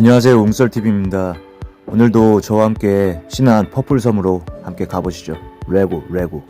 안녕하세요 웅설TV입니다 오늘도 저와 함께 신한 퍼플섬으로 함께 가보시죠 레고 레고.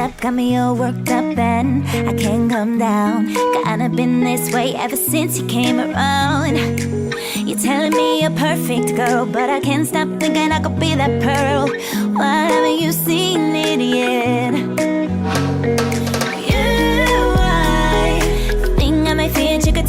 Up, got me all worked up, and I can't come down. Kinda been this way ever since you came around. You're telling me you're perfect, girl, but I can't stop thinking I could be that pearl. Why haven't you seen it yet? You are the thing I may feel you could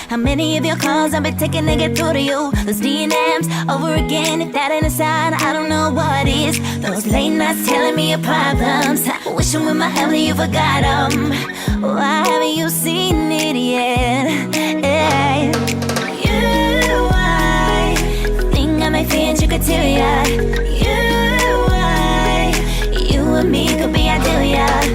How many of your calls I've been taking to get through to you? Those DMs over again. If that ain't a sign, I don't know what is. Those late nights telling me your problems. Wishing with my heaven you forgot them. Why haven't you seen it yet? Yeah. You, I think I may fit your criteria. You, I, you and me could be ideal. You,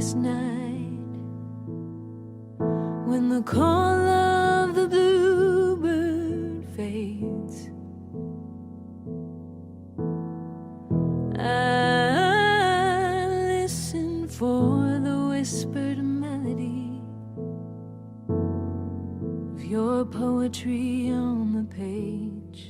darkest night, when the call of the bluebird fades, I listen for the whispered melody of your poetry on the page.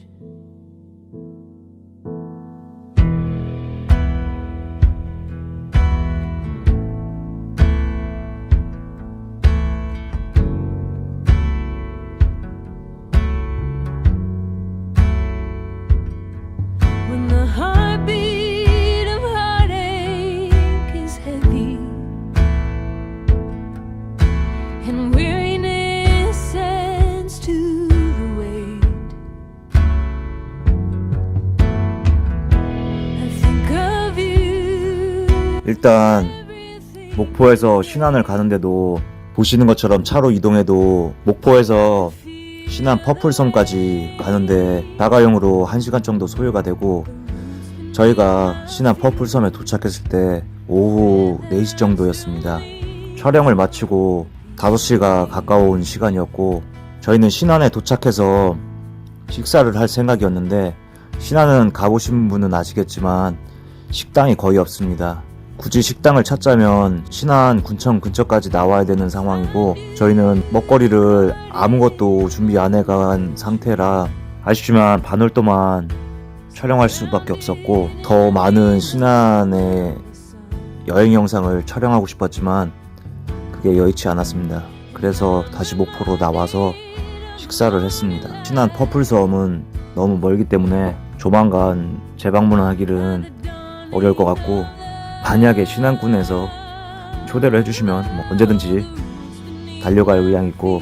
일단. 목포에서 신안을 가는데도 보시는 것처럼 차로 이동해도 목포에서 신안 퍼플섬까지 가는데 자가용으로 1시간 정도 소요가 되고 저희가 신안 퍼플섬에 도착했을 때 오후 4시 정도였습니다. 촬영을 마치고 5시가 가까운 시간이었고 저희는 신안에 도착해서 식사를 할 생각이었는데 신안은 가보신 분은 아시겠지만 식당이 거의 없습니다. 굳이 식당을 찾자면 신안 군청 근처까지 나와야 되는 상황이고 저희는 먹거리를 아무것도 준비 안 해간 상태라 아쉽지만 반월 동안 촬영할 수밖에 없었고 더 많은 신안의 여행 영상을 촬영하고 싶었지만 그게 여의치 않았습니다. 그래서 다시 목포로 나와서 식사를 했습니다. 신안 퍼플 섬은 너무 멀기 때문에 조만간 재방문하기는 어려울 것 같고 만약에 신안군에서 초대를 해주시면 뭐 언제든지 달려갈 의향 있고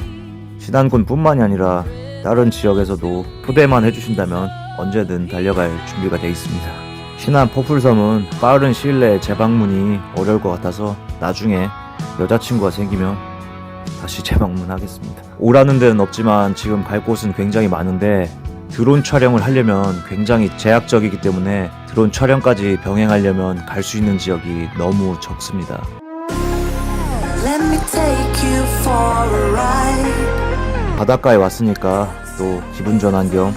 신안군뿐만이 아니라 다른 지역에서도 초대만 해주신다면 언제든 달려갈 준비가 돼 있습니다. 신안 퍼플섬은 빠른 시일 내에 재방문이 어려울 것 같아서 나중에 여자친구가 생기면 다시 재방문하겠습니다. 오라는 데는 없지만 지금 갈 곳은 굉장히 많은데 드론 촬영을 하려면 굉장히 제약적이기 때문에 드론 촬영까지 병행하려면 갈 수 있는 지역이 너무 적습니다. Let me take you for a ride. 바닷가에 왔으니까 또 기분 전환 겸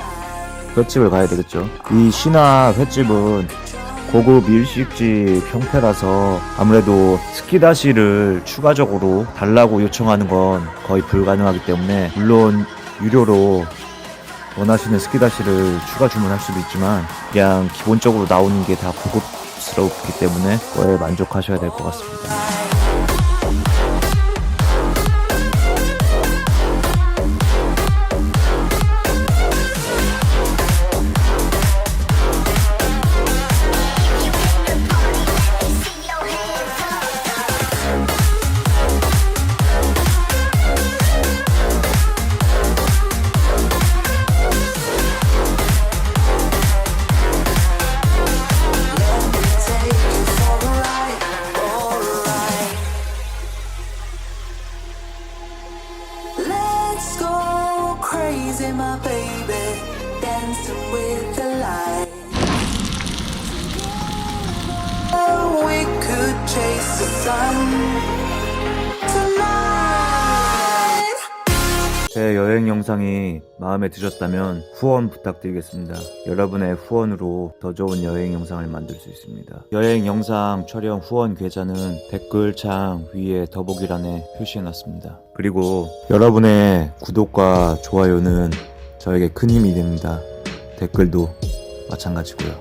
횟집을 가야 되겠죠. 이 신화 횟집은 고급 일식집 형태라서 아무래도 스키다시를 추가적으로 달라고 요청하는 건 거의 불가능하기 때문에 물론 유료로 원하시는 스키다시를 추가 주문할 수도 있지만 그냥 기본적으로 나오는 게 다 고급스럽기 때문에 그거에 만족하셔야 될 것 같습니다. 제 여행 영상이 마음에 드셨다면 후원 부탁드리겠습니다. 여러분의 후원으로 더 좋은 여행 영상을 만들 수 있습니다. 여행 영상 촬영 후원 계좌는 댓글창 위에 더보기란에 표시해놨습니다. 그리고 여러분의 구독과 좋아요는 저에게 큰 힘이 됩니다. 댓글도 마찬가지고요.